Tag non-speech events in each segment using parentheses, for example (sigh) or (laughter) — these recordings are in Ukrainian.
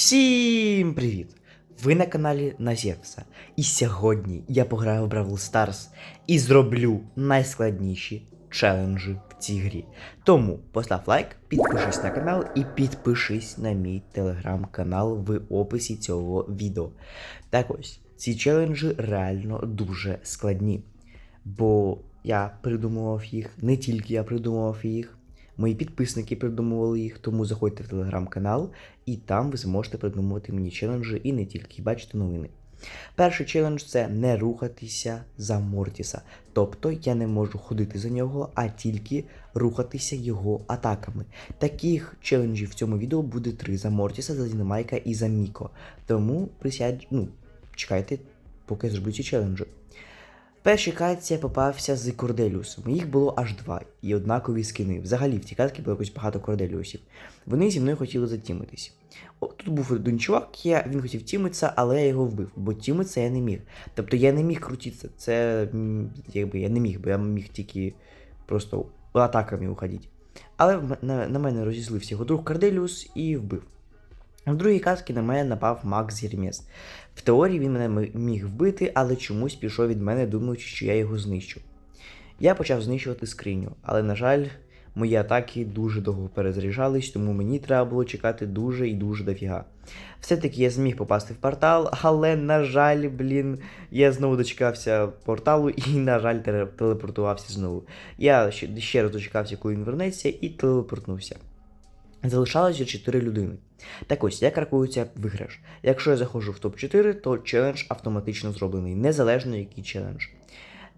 Всім привіт! Ви на каналі Назєвса. І сьогодні я пограю в Бравл Stars і зроблю найскладніші челенджі в цій грі. Тому постав лайк, підпишись на канал і підпишись на мій телеграм-канал в описі цього відео. Так ось, ці челенджі реально дуже складні. Бо я придумував їх, не тільки я придумував їх. Мої підписники придумували їх, тому заходьте в телеграм-канал, і там ви зможете придумувати мені челенджі і не тільки бачити новини. Перший челендж це не рухатися за Мортіса. Тобто я не можу ходити за нього, а тільки рухатися його атаками. Таких челенджів в цьому відео буде три за Мортіса, за Дінамайка і за Міко. Тому присядь, ну, чекайте, поки я зроблю ці челенджі. В першій катці я попався з Корделіусом. Їх було аж два, і однакові скини. Взагалі в цій катці було якось багато Корделіусів. Вони зі мною хотіли затімитись. О, тут був один чувак, я, він хотів тімитися, але я його вбив, бо тімитися я не міг. Тобто я не міг крутитися. Це якби я не міг, бо я міг тільки просто атаками уходити. Але на, на мене розізлився його друг Корделіус і вбив. В другій катці на мене напав Макс Єрмєс. В теорії він мене міг вбити, але чомусь пішов від мене, думаючи, що я його знищу. Я почав знищувати скриню, але, на жаль, мої атаки дуже довго перезаряджались, тому мені треба було чекати дуже і дуже дофіга. Все-таки я зміг попасти в портал, але, на жаль, блін, я знову дочекався порталу і, на жаль, телепортувався знову. Я ще, раз дочекався, коли він вернеться, і телепортнувся. Залишалося 4 людини. Так ось, як рахується виграш. Якщо я заходжу в топ-4, то челендж автоматично зроблений, незалежно який челендж.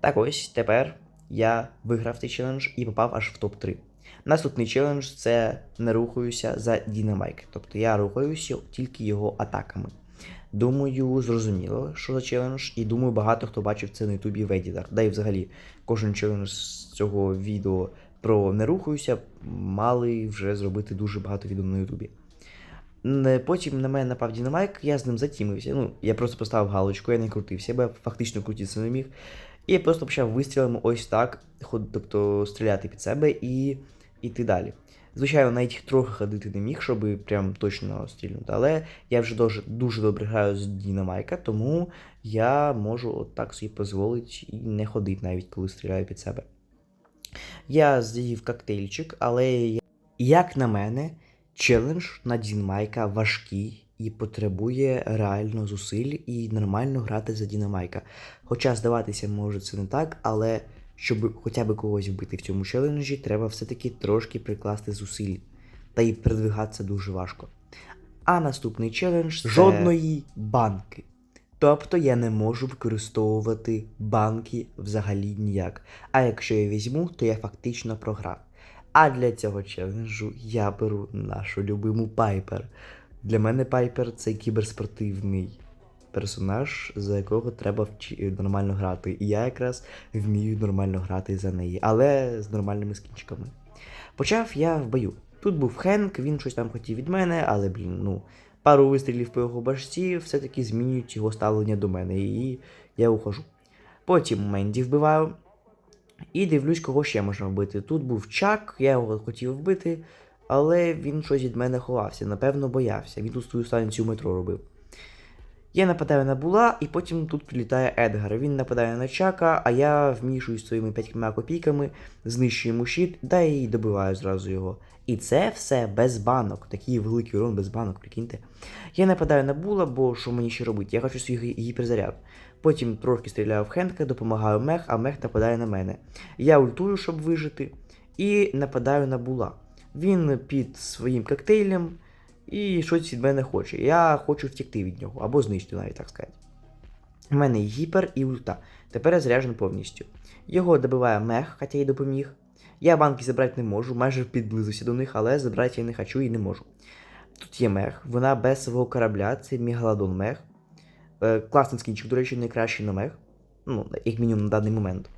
Так ось, тепер я виграв цей челендж і попав аж в топ-3. Наступний челендж це не рухаюся за Дінамайк. Тобто я рухаюся тільки його атаками. Думаю, зрозуміло, що за челендж, і думаю, багато хто бачив це на Ютубі в Едітар. Да і взагалі, кожен челендж з цього відео про не рухаюся мали вже зробити дуже багато відео на Ютубі. Потім на мене напав Дінамайк, я з ним затімився. Ну, я просто поставив галочку, я не крутився, бо я фактично крутитися не міг. І я просто почав вистрілами ось так, тобто стріляти під себе і йти далі. Звичайно, навіть трохи ходити не міг, щоб прям точно стрільнути, але я вже дуже, дуже добре граю з Дінамайка, тому я можу от так собі дозволити і не ходити навіть коли стріляю під себе. Я з'їв коктейльчик, але як на мене, челендж на Дінамайка важкий і потребує реально зусиль і нормально грати за Дінамайка. Хоча здаватися може це не так, але щоб хоча б когось вбити в цьому челенджі, треба все-таки трошки прикласти зусиль. Та й передвигатися дуже важко. А наступний челендж це... жодної банки. Тобто я не можу використовувати банки взагалі ніяк. А якщо я візьму, то я фактично програв. А для цього челенджу я беру нашу любиму Пайпер. Для мене Пайпер це кіберспортивний персонаж, за якого треба вчи- нормально грати. І я якраз вмію нормально грати за неї, але з нормальними скінчиками. Почав я в бою. Тут був Хенк, він щось там хотів від мене, але, блін, ну, пару вистрілів по його башці все-таки змінюють його ставлення до мене, і я ухожу. Потім Менді вбиваю. І дивлюсь, кого ще можна вбити. Тут був Чак, я його хотів вбити, але він щось від мене ховався, напевно, боявся. Він тут свою станцію метро робив. Я нападаю на була, і потім тут прилітає Едгар. Він нападає на Чака, а я вмішуюсь своїми п'ятьма копійками, знищую йому щит, да і добиваю зразу його. І це все без банок. Такий великий урон без банок, прикиньте. Я нападаю на була, бо що мені ще робити? Я хочу свій гі- гіперзаряд. Потім трошки стріляю в Хенка, допомагаю мех, а мех нападає на мене. Я ультую, щоб вижити, і нападаю на була. Він під своїм коктейлем і щось від мене хоче. Я хочу втекти від нього, або знищити, навіть так сказати. У мене гіпер і ульта. Тепер я заряджен повністю. Його добиває мех, хоча й допоміг. Я банки забрати не можу, майже підблизився до них, але забрати я не хочу і не можу. Тут є мех, вона без свого корабля, це Мегалодон мех. Е, класний скінчик, до речі, найкращий на мех. Ну, як мінімум на даний момент.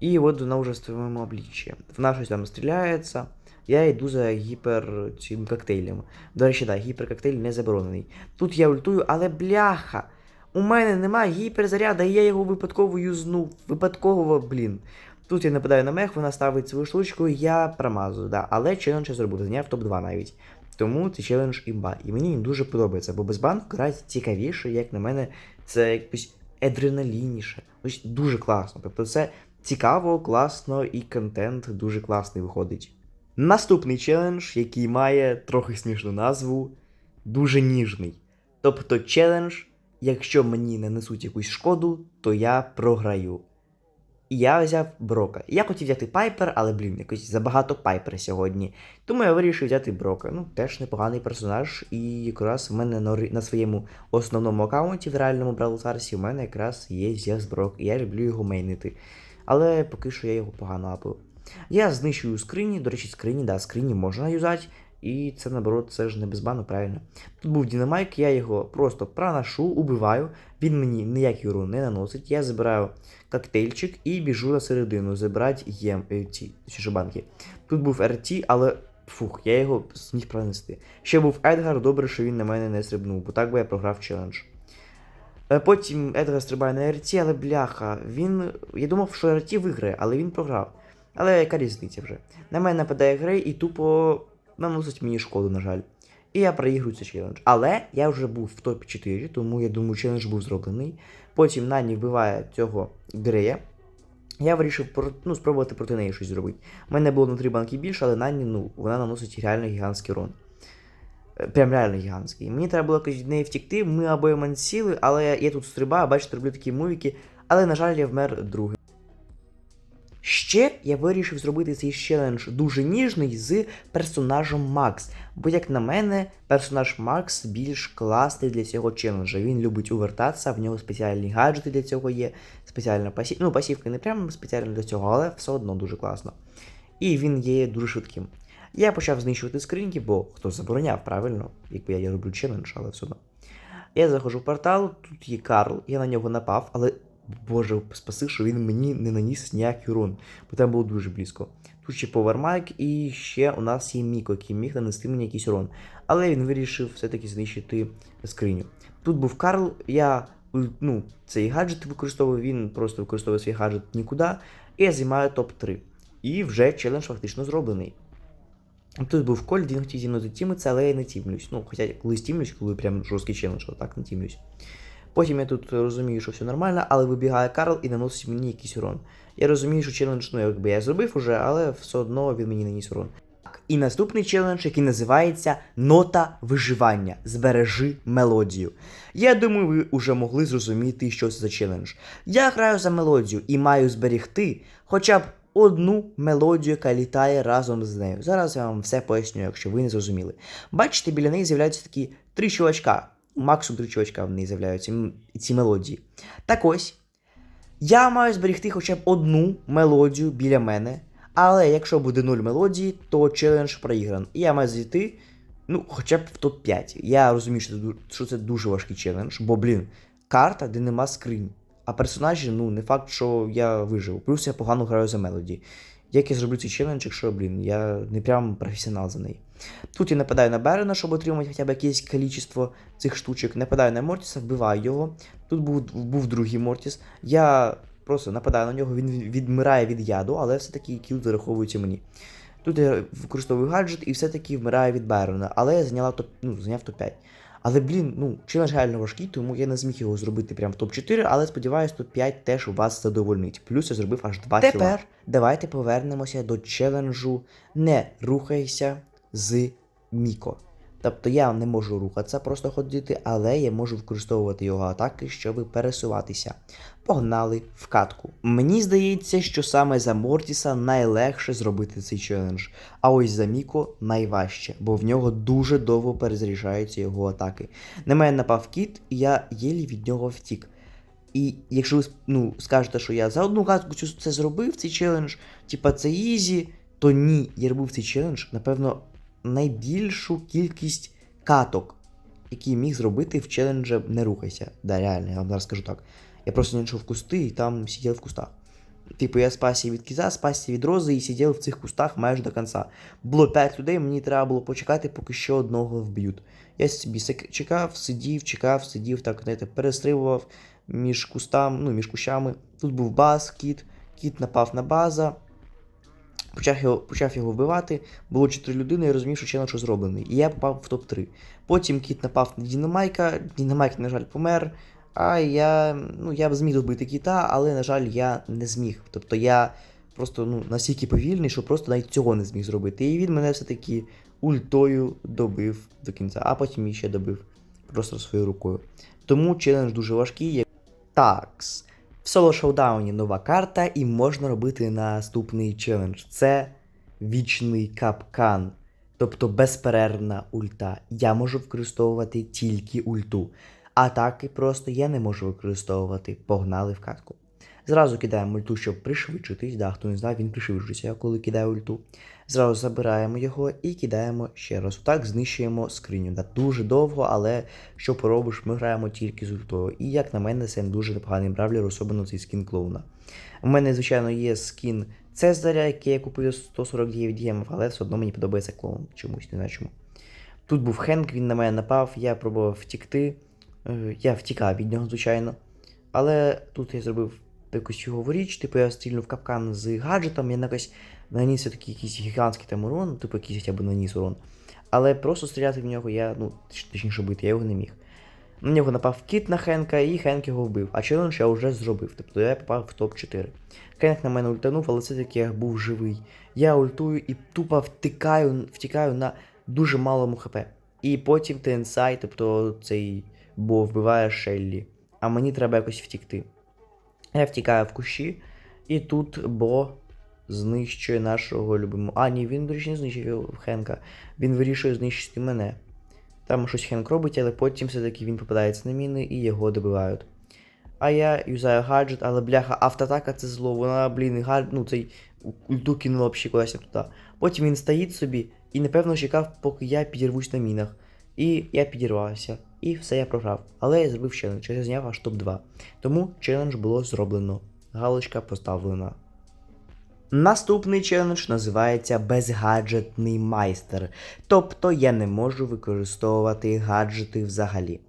І от вона вже в своєму обличчі. Вона щось там стріляється. Я йду за гіпер цим коктейлем. До речі, так, гіперкоктейль не заборонений. Тут я ультую, але бляха! У мене немає гіперзаряда, і я його випадково юзнув. Випадково, блін. Тут я нападаю на мех, вона ставить свою штучку, я промазую, да. Але челендж я зробив, зайняв топ-2 навіть. Тому цей челендж імба. І мені він дуже подобається, бо без банку грати цікавіше, як на мене, це якось адреналінніше. Ось дуже класно. Тобто це цікаво, класно і контент дуже класний виходить. Наступний челендж, який має трохи смішну назву, дуже ніжний. Тобто челендж, якщо мені нанесуть якусь шкоду, то я програю. І я взяв Брока. Я хотів взяти Пайпер, але, блін, якось забагато Пайпер сьогодні. Тому я вирішив взяти Брока. Ну, теж непоганий персонаж. І якраз в мене на, своєму основному аккаунті в реальному Бравл Старсі в мене якраз є Зевс Брок, і я люблю його мейнити. Але поки що я його погано апив. Я знищую скрині, до речі, скрині, да, скрині можна юзати. І це наоборот, це ж не без бану, правильно. Тут був Дінамайк, я його просто проношу, убиваю, він мені ніякий урон не наносить. Я забираю коктейльчик і біжу на середину забирати єм е, ці ж банки. Тут був РТ, але фух, я його зміг пронести. Ще був Едгар, добре, що він на мене не стрибнув, бо так би я програв челендж. Е, Потім Едгар стрибає на РТ, але бляха, він. Я думав, що РТ виграє, але він програв. Але яка різниця вже? На мене нападає Грей і тупо наносить мені шкоду, на жаль. І я проігрую цей челендж. Але я вже був в топі 4, тому я думаю, челендж був зроблений. Потім Нані вбиває цього Грея. Я вирішив ну, спробувати проти неї щось зробити. У мене було на три банки більше, але Нані, ну, вона наносить реально гігантський урон. Е, Прям реально гігантський. Мені треба було від неї втікти, ми обоє мансіли, але я, тут стрибаю, бачите, роблю такі мувіки, але, на жаль, я вмер другим. Ще я вирішив зробити цей челендж дуже ніжний з персонажем Макс. Бо, як на мене, персонаж Макс більш класний для цього челенджа. Він любить увертатися, в нього спеціальні гаджети для цього є, спеціальна пасівка. Ну, пасівка не прямо спеціально для цього, але все одно дуже класно. І він є дуже швидким. Я почав знищувати скриньки, бо хто забороняв, правильно? Якби я роблю челендж, але все одно. Я заходжу в портал, тут є Карл, я на нього напав, але Боже, спаси, що він мені не наніс ніякий урон, бо там було дуже близько. Тут ще повермайк, і ще у нас є Міко, який міг нанести мені якийсь урон. Але він вирішив все-таки знищити скриню. Тут був Карл, я ну, цей гаджет використовую, він просто використовує свій гаджет нікуди, і я займаю топ-3. І вже челендж фактично зроблений. Тут був Коль, він хотів зі мною тімитися, але я не тімлюсь. Ну, хоча колись тімлюсь, коли прям жорсткий челендж, а не тімлюсь. Потім я тут розумію, що все нормально, але вибігає Карл і наносить мені якийсь урон. Я розумію, що челендж, ну якби я зробив уже, але все одно він мені наніс урон. І наступний челендж, який називається Нота виживання. Збережи мелодію. Я думаю, ви вже могли зрозуміти, що це за челендж. Я граю за мелодію і маю зберегти хоча б одну мелодію, яка літає разом з нею. Зараз я вам все поясню, якщо ви не зрозуміли. Бачите, біля неї з'являються такі три чувачка. Максимум три чувачка в неї з'являються ці мелодії. Так ось, я маю зберегти хоча б одну мелодію біля мене. Але якщо буде нуль мелодії, то челендж проігран. І я маю зайти, ну, хоча б в топ-5. Я розумію, що це, дуже важкий челендж, бо, блін, карта, де нема скринь. А персонажі, ну, не факт, що я виживу. Плюс я погано граю за мелоді. Як я зроблю цей челендж, якщо, блін, я не прям професіонал за неї. Тут я нападаю на Берена, щоб отримати хоча б якесь кількість цих штучок. Нападаю на Мортіса, вбиваю його. Тут був, був другий Мортіс. Я просто нападаю на нього, він відмирає від яду, але все-таки кіл зараховується мені. Тут я використовую гаджет і все-таки вмираю від Берена, але я зайняла топ, ну, зайняв топ-5. Але, блін, ну, челендж реально важкий, тому я не зміг його зробити прям в топ-4, але сподіваюсь, топ-5 теж вас задовольнить. Плюс я зробив аж 2 кіла. Тепер давайте повернемося до челенджу Не рухайся з Міко. Тобто я не можу рухатися, просто ходити, але я можу використовувати його атаки, щоб пересуватися. Погнали в катку. Мені здається, що саме за Мортіса найлегше зробити цей челендж, а ось за Міко найважче, бо в нього дуже довго перезаряджаються його атаки. На мене напав кіт, і я єлі від нього втік. І якщо ви ну, скажете, що я за одну катку це зробив, цей челендж, типа це ізі, то ні, я робив цей челендж, напевно, найбільшу кількість каток, які міг зробити в челенджі Не рухайся. Да, реально, я вам зараз скажу так. Я просто не йшов в кусти і там сидів в кустах. Типу, я спасся від кіза, спасся від рози і сидів в цих кустах майже до кінця. Було 5 людей, мені треба було почекати, поки ще одного вб'ють. Я собі чекав, сидів, чекав, сидів, так, знаєте, перестрибував між кустами, ну, між кущами. Тут був баз, кіт, кіт напав на база. Почав його, почав його вбивати. Було 4 людини, я розумів, що челендж зроблений. І я попав в топ-3. Потім кіт напав на Дінамайка, Дінамайк, на жаль, помер. А я. Ну, я б зміг добити кіта, але, на жаль, я не зміг. Тобто я просто ну, настільки повільний, що просто навіть цього не зміг зробити. І він мене все-таки ультою добив до кінця, а потім іще добив просто своєю рукою. Тому челендж дуже важкий. Такс. Соло шоудауні нова карта, і можна робити наступний челендж. Це вічний капкан. Тобто безперервна ульта. Я можу використовувати тільки ульту. Атаки просто я не можу використовувати. Погнали в катку. Зразу кидаємо ульту, щоб пришвидшитись. Да, хто не знає, він пришвидшується, коли кидає ульту. Зразу забираємо його і кидаємо ще раз. Так знищуємо скриню. Да, дуже довго, але що поробиш, ми граємо тільки з ультою. І як на мене, це дуже непоганий бравлер, особливо цей скін клоуна. У мене, звичайно, є скін Цезаря, який я купив за 149 гемів, але все одно мені подобається клоун. Чомусь, не знаю чому. Тут був Хенк, він на мене напав, я пробував втікти. Е, Я втікав від нього, звичайно. Але тут я зробив якусь його річ, типу я стрільнув капкан з гаджетом, я якось наніс такий якийсь гігантський там урон, типу якийсь хоча б наніс урон. Але просто стріляти в нього я, ну, точніше бити, я його не міг. На нього напав кіт на Хенка, і Хенк його вбив. А челендж я вже зробив, тобто я попав в топ-4. Хенк на мене ультанув, але все-таки я був живий. Я ультую і тупо втикаю, втікаю на дуже малому хп. І потім Тенсай, тобто цей бо вбиває Шеллі. А мені треба якось втікти. Я втікаю в кущі, і тут Бо знищує нашого любимого. А, ні, він, до речі, не знищив Хенка. Він вирішує знищити мене. Там щось Хенк робить, але потім все-таки він попадається на міни і його добивають. А я юзаю гаджет, але бляха, автоатака це зло. Вона, блін, гаджет, ну цей ульту кинула взагалі кудись туди. Потім він стоїть собі і напевно чекав, поки я підірвусь на мінах. І я підірвався. І все я програв. Але я зробив челендж, я зняв аж топ-2. Тому челендж було зроблено. Галочка поставлена. Наступний челендж називається безгаджетний майстер. Тобто я не можу використовувати гаджети взагалі.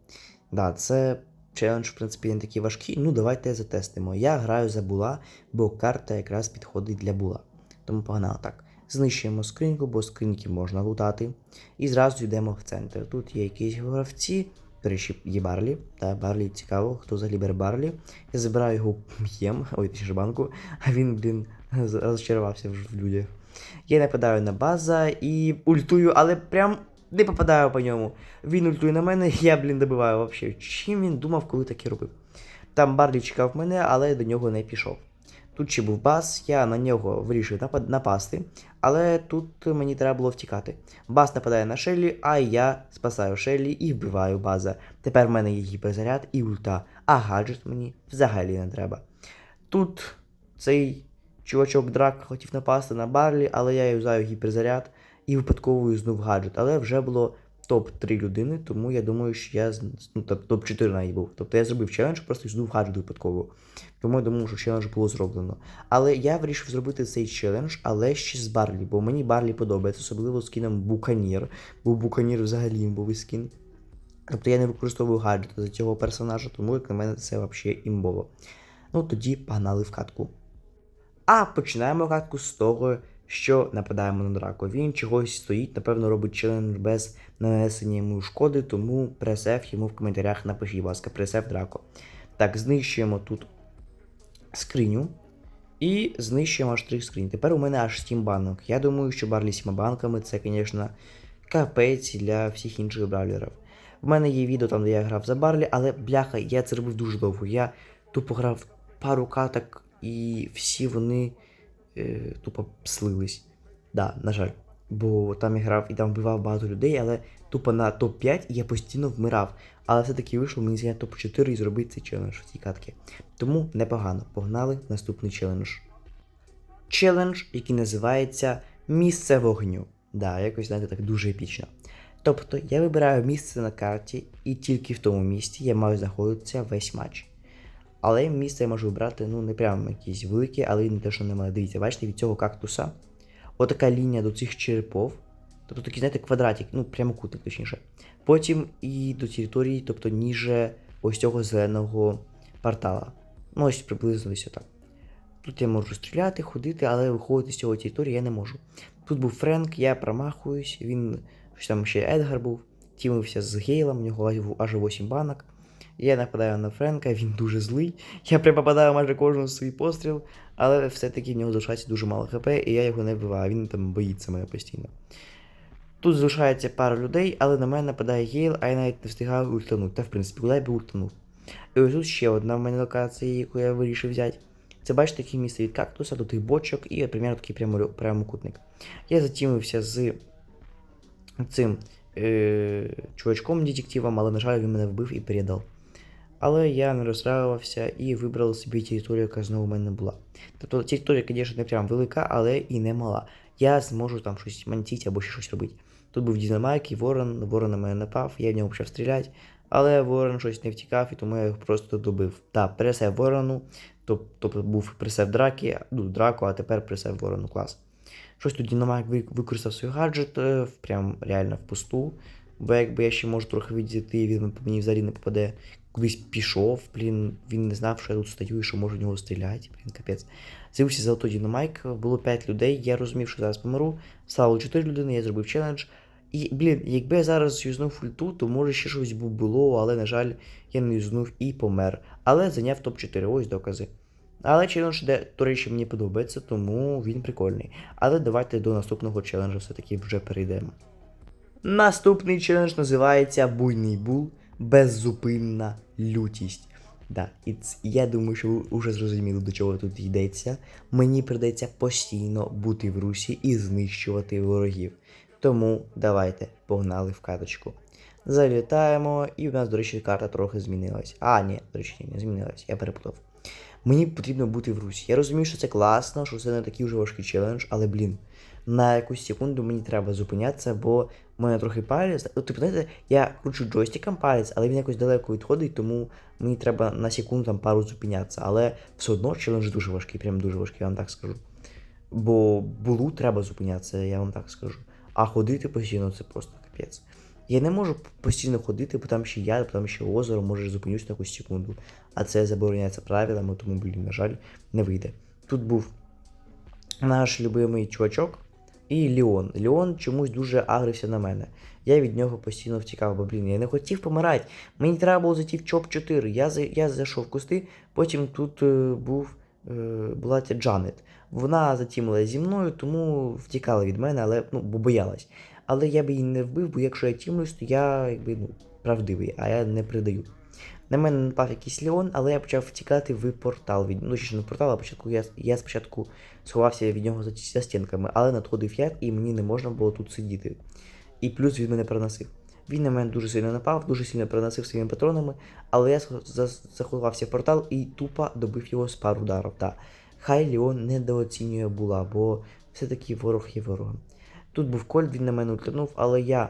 Да, це челендж, в принципі, не такий важкий. Ну, давайте затестимо. Я граю за була, бо карта якраз підходить для була. Тому погнали так. Знищуємо скриньку, бо скриньки можна лутати. І зразу йдемо в центр. Тут є якісь гравці. До речі, є Барлі. Та Барлі цікаво, хто взагалі бере Барлі. Я забираю його м'єм, (laughs) ой, точніше банку, а він, блін, розчарувався в в людях. Я нападаю на база і ультую, але прям не попадаю по ньому. Він ультує на мене, (laughs) я, блін, добиваю взагалі. Чим він думав, коли таке робив? Там Барлі чекав мене, але до нього не пішов. Тут ще був бас, я на нього вирішив напасти, але тут мені треба було втікати. Бас нападає на Шеллі, а я спасаю Шеллі і вбиваю база. Тепер в мене є гіперзаряд і ульта, а гаджет мені взагалі не треба. Тут цей чувачок драк хотів напасти на Барлі, але я юзаю гіперзаряд і випадково юзнув гаджет. Але вже було топ-3 людини, тому я думаю, що я ну, топ- топ-4 навіть був. Тобто я зробив челендж, просто юзнув гаджет випадково. Тому я думаю, що челендж було зроблено. Але я вирішив зробити цей челендж, але ще з Барлі, бо мені Барлі подобається, особливо з кіном Буканір. Бо Буканір взагалі імбовий скін. Тобто я не використовую гаджети за цього персонажа, тому як на мене це взагалі імбово. Ну тоді погнали в катку. А починаємо катку з того, що нападаємо на драку. Він чогось стоїть, напевно, робить челендж без нанесення йому шкоди, тому пресеф йому в коментарях напишіть, будь ласка, пресеф драко. Так, знищуємо тут скриню. І знищуємо аж три скрині. Тепер у мене аж 7 банок. Я думаю, що барлі 7 банками це, звісно, капець для всіх інших бравлерів. В мене є відео там, де я грав за барлі, але бляха, я це робив дуже довго. Я тупо грав пару каток, і всі вони е, тупо слились. Да, на жаль. Бо там я грав і там вбивав багато людей, але тупо на топ-5 і я постійно вмирав. Але все-таки вийшло мені зняти топ-4 і зробити цей челендж в цій катки. Тому непогано. Погнали наступний челендж. Челендж, який називається Місце вогню. Да, якось знаєте, так дуже епічно. Тобто я вибираю місце на карті, і тільки в тому місці я маю знаходитися весь матч. Але місце я можу вибрати, ну, не прямо якесь велике, але не те, що немає. Дивіться, бачите, від цього кактуса. Отака лінія до цих черепов. Тобто такий, знаєте, квадратик, ну, прямокутник, точніше. Потім і до території, тобто ніже ось цього зеленого портала. Ну, ось приблизно ось отак. Тут я можу стріляти, ходити, але виходити з цього території я не можу. Тут був Френк, я промахуюсь, він що там ще Едгар був, тімився з Гейлом, у нього аж 8 банок. Я нападаю на Френка, він дуже злий. Я прям попадаю майже кожен свій постріл, але все-таки в нього залишається дуже мало хп, і я його не вбиваю, він там боїться мене постійно. Тут залишається пара людей, але на мене нападає Гейл, а я навіть не встигаю ультанути. Та в принципі, би ультанув. І ось тут ще одна в мене локація, яку я вирішив взяти. Це бачите, таке місце від кактуса до тих бочок і, примерно, такий прямо, прямокутник. Я затімився з цим е, чувачком детективом, але, на жаль, він мене вбив і передав. Але я не розстраювався і вибрав собі територію, яка знову в мене була. Тобто територія, звісно, не прям велика, але і не мала. Я зможу там щось мантити або ще щось робити. Тут був Дінамайк і Ворон, Ворон на мене напав, я в нього почав стріляти, але Ворон щось не втікав, і тому я його просто добив. Так, пересев Ворону, тобто був пресев драки, ну, драку, а тепер пресев Ворону клас. Щось тут Дінамайк використав свій гаджет, е, прям реально в пусту. Бо якби я ще можу трохи відійти, він мені взагалі не попаде. Кудись пішов, блін, він не знав, що я тут стою і що можу в нього стріляти. Блін, капець. З'явився золотий Дінамайк, було 5 людей, я розумів, що зараз помру. Стало 4 людини, я зробив челендж. І, блін, якби я зараз юзнув ульту, то може ще щось було, але, на жаль, я не юзнув і помер. Але зайняв топ-4, ось докази. Але челендж, де, до речі, мені подобається, тому він прикольний. Але давайте до наступного челенджу все-таки вже перейдемо. Наступний челендж називається Буйний Бул Беззупинна лютість. Да, і я думаю, що ви вже зрозуміли, до чого тут йдеться. Мені придеться постійно бути в русі і знищувати ворогів. Тому давайте погнали в карточку. Залітаємо, і в нас, до речі, карта трохи змінилась. А, ні, до речі, не змінилась, я переплутав. Мені потрібно бути в русі. Я розумію, що це класно, що це не такий вже важкий челендж, але блін, на якусь секунду мені треба зупинятися, бо в мене трохи палець. Типу, знаєте, я кручу джойстиком палець, але він якось далеко відходить, тому мені треба на секунду там пару зупинятися. Але все одно челендж дуже важкий, прям дуже важкий, я вам так скажу. Бо булу треба зупинятися, я вам так скажу. А ходити постійно це просто капець. Я не можу постійно ходити, бо там ще я, бо там ще озеро, може зупинюсь на якусь секунду. А це забороняється правилами, тому, блін, на жаль, не вийде. Тут був наш любимий чувачок і Ліон. Ліон чомусь дуже агрився на мене. Я від нього постійно втікав, бо блін, я не хотів помирати. Мені треба було зайти в ЧОП 4. Я, я зайшов в кусти, потім тут е, був, е, була ця Джанет. Вона затімила зі мною, тому втікала від мене, але ну, бо боялась. Але я би її не вбив, бо якщо я тімлюсь, то я якби ну, правдивий, а я не придаю. На мене напав якийсь Леон, але я почав втікати в портал. Від... Ну, ще не портал, а початку я, я спочатку сховався від нього за, за стінками, але надходив як, і мені не можна було тут сидіти. І плюс він мене проносив. Він на мене дуже сильно напав, дуже сильно проносив своїми патронами, але я заховався в портал і тупо добив його з пару ударів. Та. Хай Леон недооцінює була, бо все-таки ворог є ворогом. Тут був Кольт, він на мене ультанув, але я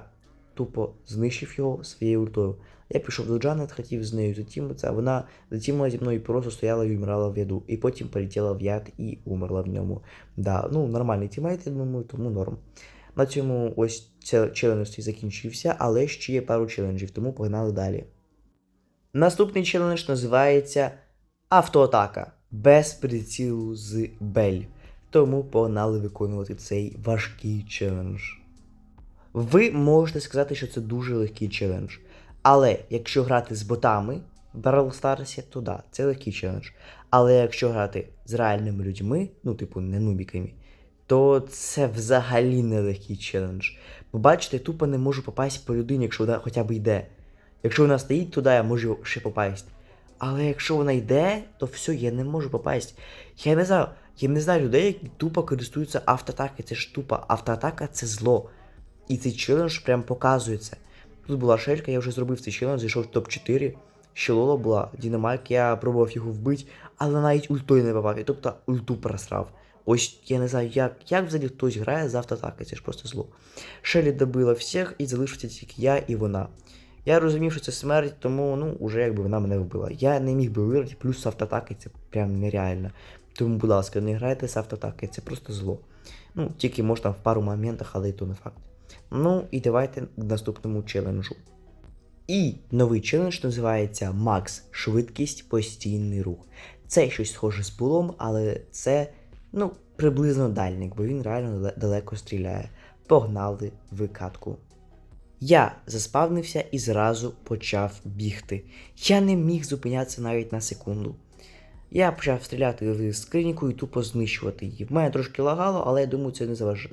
тупо знищив його своєю ультою. Я пішов до Джанет, хотів з нею затімитися, а вона затімила зі мною і просто стояла і вмирала в яду. І потім полетіла в яд і умерла в ньому. Да, ну нормальний тімейт, я думаю, тому норм. На цьому ось це челендж закінчився, але ще є пару челенджів, тому погнали далі. Наступний челендж називається Автоатака без прицілу з Бель. Тому погнали виконувати цей важкий челендж. Ви можете сказати, що це дуже легкий челендж. Але якщо грати з ботами в Brawl Stars, то да, це легкий челендж. Але якщо грати з реальними людьми, ну, типу, не нубіками, то це взагалі не легкий челендж. Бо бачите, тупо не можу попасть по людині, якщо вона хоча б йде. Якщо вона стоїть туди, я можу ще попасть. Але якщо вона йде, то все, я не можу попасть. Я не знаю, я не знаю людей, які тупо користуються автоатакою. Це ж тупо автоатака це зло. І цей челендж прям показує це. Тут була шелька, я вже зробив цей челендж, зайшов в топ-4. Ще Лола була, Дінамайк, я пробував його вбити, але навіть ультою не попав. Тобто ульту просрав. Ось я не знаю, як, як взагалі хтось грає з автоатаки, це ж просто зло. Шелі добила всіх і залишився тільки я і вона. Я розумів, що це смерть, тому ну, уже якби вона мене вбила. Я не міг би виграти, плюс автоатаки це прям нереально. Тому, будь ласка, не грайте з автоатаки, це просто зло. Ну, тільки може там в пару моментах, але і то не факт. Ну і давайте к наступному челенджу. І новий челендж називається Макс Швидкість постійний рух. Це щось схоже з пулом, але це ну, приблизно дальник, бо він реально далеко стріляє. Погнали в катку. Я заспавнився і зразу почав бігти. Я не міг зупинятися навіть на секунду. Я почав стріляти в скриньку і тупо знищувати її. В мене трошки лагало, але я думаю, це не заваж...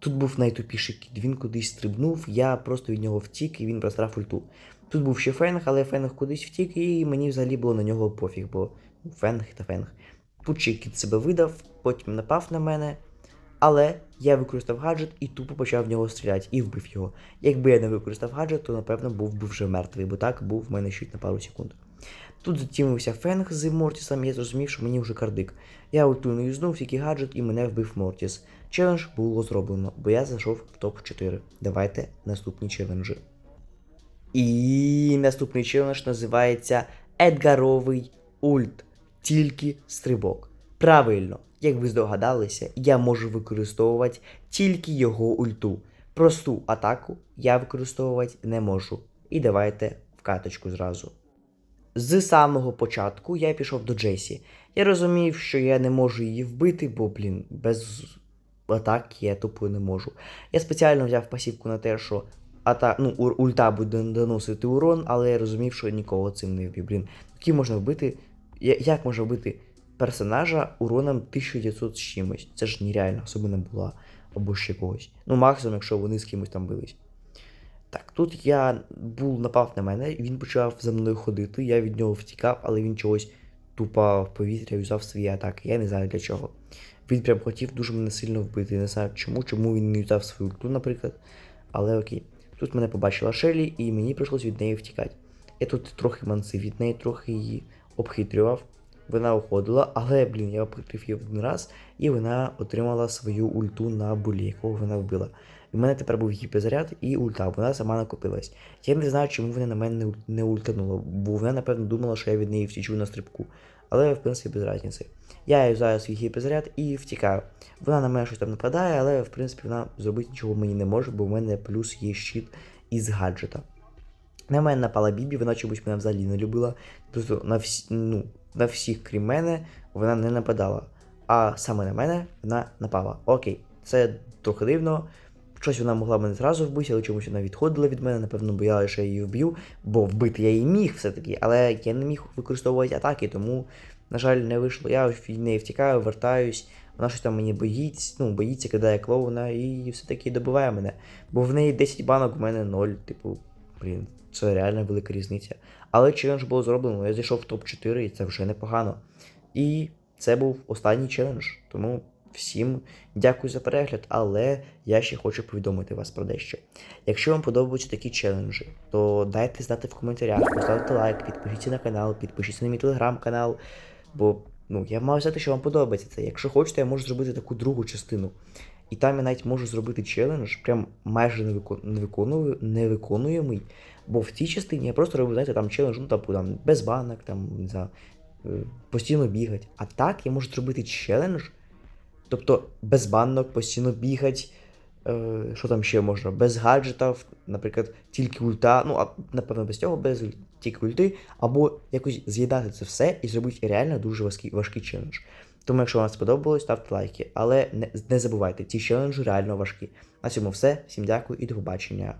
Тут був найтупіший кіт, він кудись стрибнув, я просто від нього втік і він просрав ульту. Тут був ще фенг, але фенг кудись втік, і мені взагалі було на нього пофіг, бо фенг та фенг. Тут ще кіт себе видав, потім напав на мене. Але я використав гаджет і тупо почав в нього стріляти і вбив його. Якби я не використав гаджет, то напевно був би вже мертвий, бо так був в мене щит на пару секунд. Тут затімився фенг з Мортісом, я зрозумів, що мені вже кардик. Я ульту не юзнув, тільки гаджет і мене вбив Мортіс. Челендж було зроблено, бо я зайшов в топ-4. Давайте наступні челенджі. І наступний челендж називається Едгаровий ульт. Тільки стрибок. Правильно, як ви здогадалися, я можу використовувати тільки його ульту. Просту атаку я використовувати не можу. І давайте в каточку зразу. З самого початку я пішов до Джесі. Я розумів, що я не можу її вбити, бо, блін, без атаки я тупо не можу. Я спеціально взяв пасівку на те, що ата... ну, ульта буде доносити урон, але я розумів, що я нікого цим не вб'ю. Блін, який можна вбити. Як можна вбити персонажа уроном 1900 з чимось? Це ж нереально, особливо була або ще когось. Ну, максимум, якщо вони з кимось там бились. Так, тут я був напав на мене, він почав за мною ходити. Я від нього втікав, але він чогось тупо в повітря юзав свої атаки. Я не знаю для чого. Він прям хотів дуже мене сильно вбити. Не знаю чому, чому він не юзав свою ульту, наприклад. Але окей. Тут мене побачила Шелі, і мені прийшлось від неї втікати. Я тут трохи мансив від неї, трохи її обхитрював. Вона уходила, але, блін, я обхитрив її один раз, і вона отримала свою ульту на булі, якого вона вбила. У мене тепер був гіперзаряд і ульта, вона сама накопилась. Я не знаю, чому вона на мене не ультанула, бо вона, напевно, думала, що я від неї втічу на стрибку. Але, в принципі, без різниці. Я юзаю свій гіперзаряд і втікаю. Вона на мене щось там нападає, але, в принципі, вона зробити нічого мені не може, бо в мене плюс є щит із гаджета. На мене напала Бібі, вона чомусь мене взагалі не любила. Тобто на, всі, ну, на всіх, крім мене, вона не нападала. А саме на мене вона напала. Окей, це трохи дивно. Щось вона могла мене зразу вбити, але чомусь вона відходила від мене, напевно, боялася, що я її вб'ю, бо вбити я її міг все-таки, але я не міг використовувати атаки, тому, на жаль, не вийшло. Я від неї втікаю, вертаюсь, вона щось там мені боїться, ну, боїться, кидає клоуна і все-таки добиває мене. Бо в неї 10 банок, в мене 0, типу, блін, це реально велика різниця. Але челендж було зроблено, я зайшов в топ-4, і це вже непогано. І це був останній челендж. Тому всім дякую за перегляд, але я ще хочу повідомити вас про дещо. Якщо вам подобаються такі челенджі, то дайте знати в коментарях, поставте лайк, підпишіться на канал, підпишіться на мій телеграм-канал. Бо ну, я маю знати, що вам подобається це. Якщо хочете, я можу зробити таку другу частину. І там я навіть можу зробити челендж, прям майже невикон- невиконую- невиконуємий. Бо в цій частині я просто роблю, знаєте, там челендж, ну типу там без банок, там, знаю, е, постійно бігати. А так я можу зробити челендж, тобто без банок, постійно бігати. Е, що там ще можна? Без гаджетів, наприклад, тільки ульта, ну, а напевно, без цього, без тільки ульти, або якось з'їдати це все і зробити реально дуже важкий, важкий челендж. Тому, якщо вам сподобалось, ставте лайки. Але не, не забувайте, ці челенджі реально важкі. На цьому все. Всім дякую і до побачення.